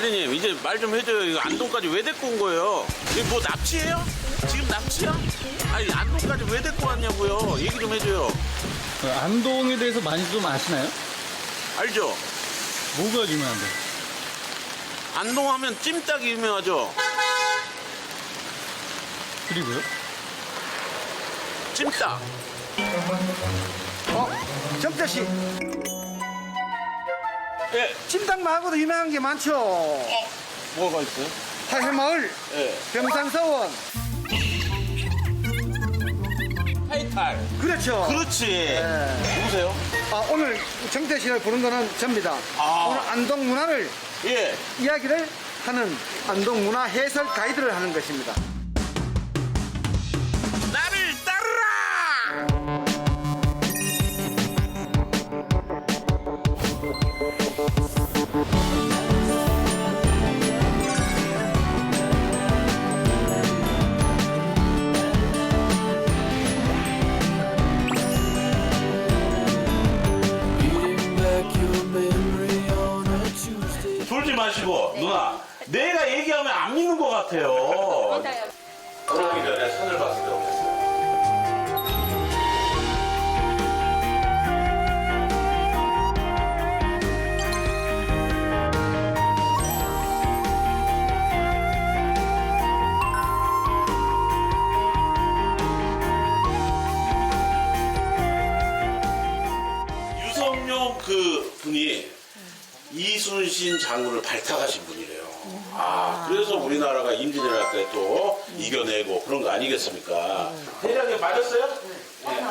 피디님 이제 말 좀 해줘요. 이거 안동까지 왜 데리고 온 거예요? 이게 뭐 납치예요? 지금 납치야? 아니 안동까지 왜 데리고 왔냐고요? 얘기 좀 해줘요. 그 안동에 대해서 많이 좀 아시나요? 알죠? 뭐가 유명한데? 안동 하면 찜닭이 유명하죠? 그리고요? 찜닭. 어, 정태 씨, 예. 찜닭 말고도 유명한 게 많죠. 어, 뭐가 있어요? 타해마을, 예. 병산서원, 타이탈. 그렇죠. 그렇지. 예. 누구세요? 아, 오늘 정태 씨를 부른 거는 접니다. 아. 오늘 안동 문화를 예. 이야기를 하는 안동 문화 해설 가이드를 하는 것입니다. 같아요. 그러기 전에 때 어땠어요? 유성룡 그 분이 이순신 장군을 발탁하신 분이래요. 아, 그래서 우리나라가 임진왜란 때또 이겨내고 그런 거 아니겠습니까? 대략에 맞았어요? 네.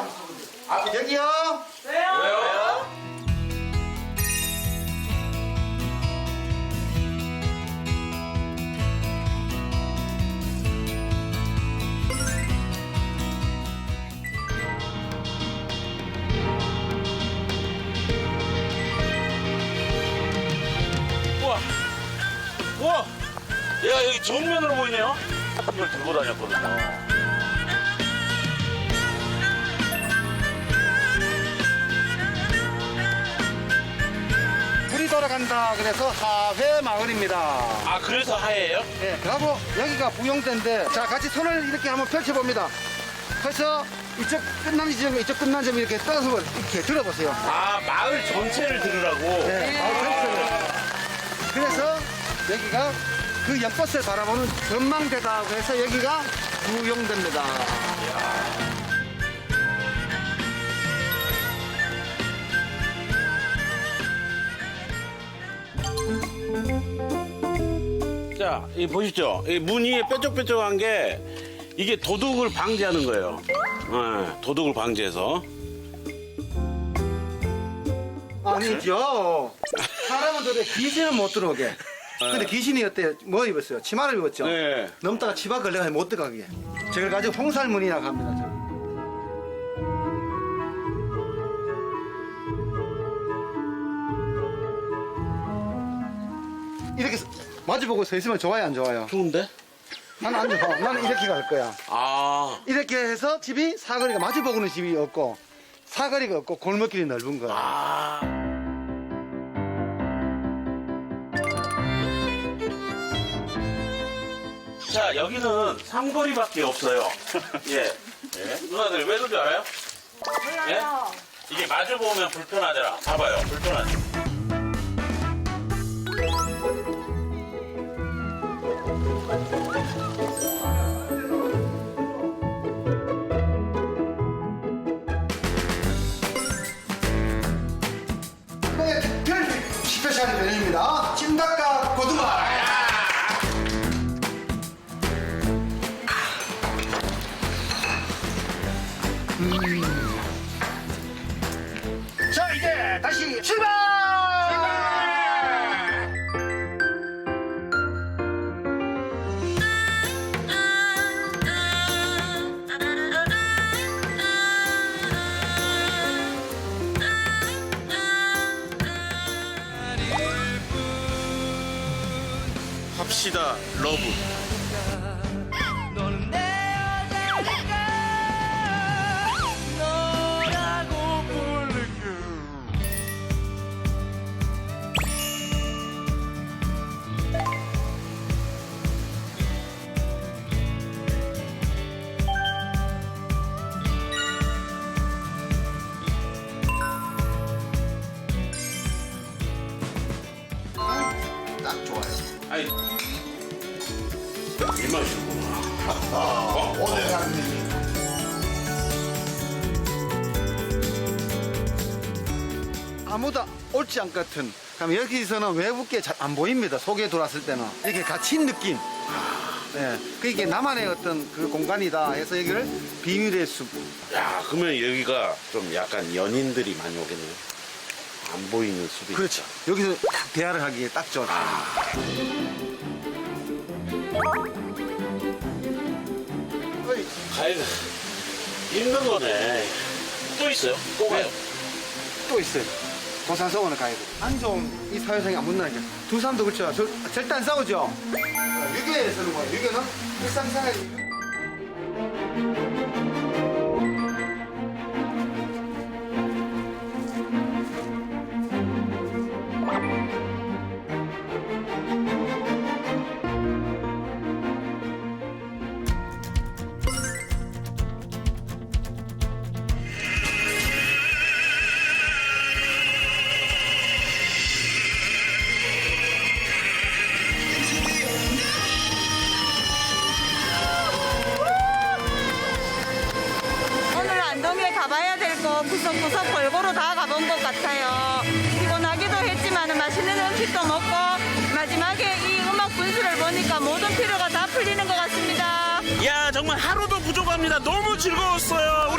아, 여기요. 왜요? 우와, 야 여기 정면으로 보이네요. 이걸 들고 다녔거든요. 불이 돌아간다. 그래서 하회 마을입니다. 아 그래서 하예요? 네, 그리고 여기가 부용대인데, 자, 같이 손을 이렇게 한번 펼쳐봅니다. 그래서 이쪽 끝난 지점, 이쪽 끝난 점 이렇게 떠서 이렇게 들어보세요. 아 마을 전체를 들으라고. 네, 마을 전체를. 그래서 여기가 그 연꽃을 바라보는 전망대다고 해서 여기가 부용대입니다. 자, 이 보시죠. 이 무늬에 뾰족뾰족한 게 이게 도둑을 방지하는 거예요. 예, 도둑을 방지해서. 아니죠. 사람은 들어 귀신은 못 들어오게. 근데 귀신이 어때요? 뭐 입었어요? 치마를 입었죠? 네. 넘다가 치마 걸려가 못 들어가게. 저걸 가지고 홍살문이라고 합니다. 저거. 이렇게 마주보고 서 있으면 좋아요, 안 좋아요? 좋은데? 나는 안 좋아. 나는 이렇게 갈 거야. 아, 이렇게 해서 집이 사거리가 마주보고는 집이 없고 사거리가 없고 골목길이 넓은 거야. 아. 자, 여기는 삼거리밖에 없어요. 예. 예. 누나들 왜 그런지 알아요? 몰라요. 이게 마주 보면 불편하더라. 봐봐요. 불편하지. 이번에 특별 스페셜 메뉴입니다. 다시 출발! 합시다. 러브. 아요. 아니 이 맛이구나. 아, 오늘 메뉴. 아무도 옳지 않 같은. 그럼 여기서는 외부께 잘 안 보입니다. 속에 들어왔을 때는 이렇게 갇힌 느낌. 네, 그게 나만의 어떤 그 공간이다 해서 여기를 비밀의 숲. 야 그러면 여기가 좀 약간 연인들이 많이 오겠네요. 안 보이는 숲이. 그렇죠. 여기서 딱 대화를 하기에 딱 좋은. 어 이, 가야 있는 거네. 또 있어요? 또 가요? 또 있어요. 고산서원을 가야 돼. 안 좋은 이 사회성이 안 묻나니까. 두 사람도 그렇죠. 절, 절대 안 싸우죠. 유교에서는 뭐야? 유교는 일상생활. 오 구석구석 골고루 다 가본 것 같아요. 피곤하기도 했지만 맛있는 음식도 먹고 마지막에 이 음악 분수를 보니까 모든 피로가 다 풀리는 것 같습니다. 야 정말 하루도 부족합니다. 너무 즐거웠어요.